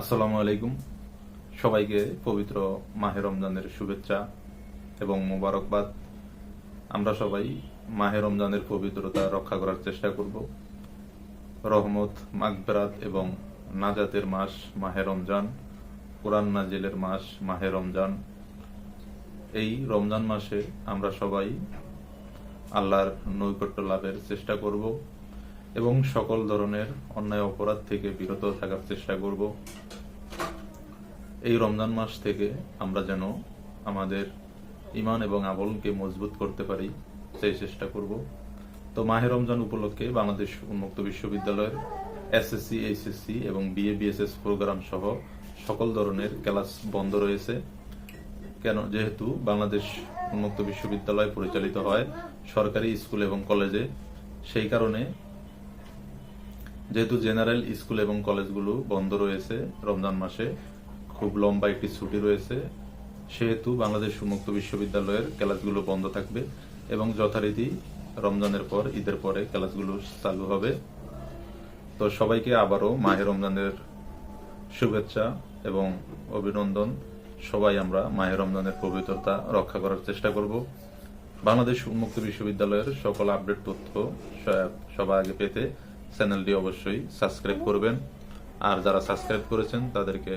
আসসালামু আলাইকুম। সবাইকে পবিত্র মাহে রমজানের শুভেচ্ছা এবং মোবারকবাদ। আমরা সবাই মাহে রমজানের পবিত্রতা রক্ষা করার চেষ্টা করব। রহমত মাগবেরাত এবং নাজাতের মাস মাহে রমজান, কোরআন নাজিলের মাস মাহে রমজান। এই রমজান মাসে আমরা সবাই আল্লাহর নৈকট্য লাভের চেষ্টা করব এবং সকল ধরনের অন্যায় অপরাধ থেকে বিরত থাকার চেষ্টা করব। এই রমজান মাস থেকে আমরা যেন আমাদের ইমান এবং আবলকে মজবুত করতে পারি, সেই চেষ্টা করব। তো মাহে রমজান উপলক্ষে বাংলাদেশ উন্মুক্ত বিশ্ববিদ্যালয়ের এসএসসি, এইচএসসি এবং বিএ, বিএসএস প্রোগ্রাম সহ সকল ধরনের ক্লাস বন্ধ রয়েছে। কেন? যেহেতু বাংলাদেশ উন্মুক্ত বিশ্ববিদ্যালয় পরিচালিত হয় সরকারি স্কুল এবং কলেজে, সেই কারণে যেহেতু জেনারেল স্কুল এবং কলেজগুলো বন্ধ রয়েছে রমজান মাসে খুব লম্বা একটি ছুটি রয়েছে। সেহেতু বাংলাদেশ উন্মুক্ত বিশ্ববিদ্যালয়ের ক্লাসগুলো বন্ধ থাকবে এবং যথারীতি রমজানের পর, ঈদের পরে ক্লাসগুলো চালু হবে। তো সবাইকে আবারও মাহে রমজানের শুভেচ্ছা এবং অভিনন্দন। সবাই আমরা মাহে রমজানের পবিত্রতা রক্ষা করার চেষ্টা করব। বাংলাদেশ উন্মুক্ত বিশ্ববিদ্যালয়ের সকল আপডেট তথ্য স- সবার আগে পেতে চ্যানেলটি অবশ্যই সাবস্ক্রাইব করবেন। আর যারা সাবস্ক্রাইব করেছেন তাদেরকে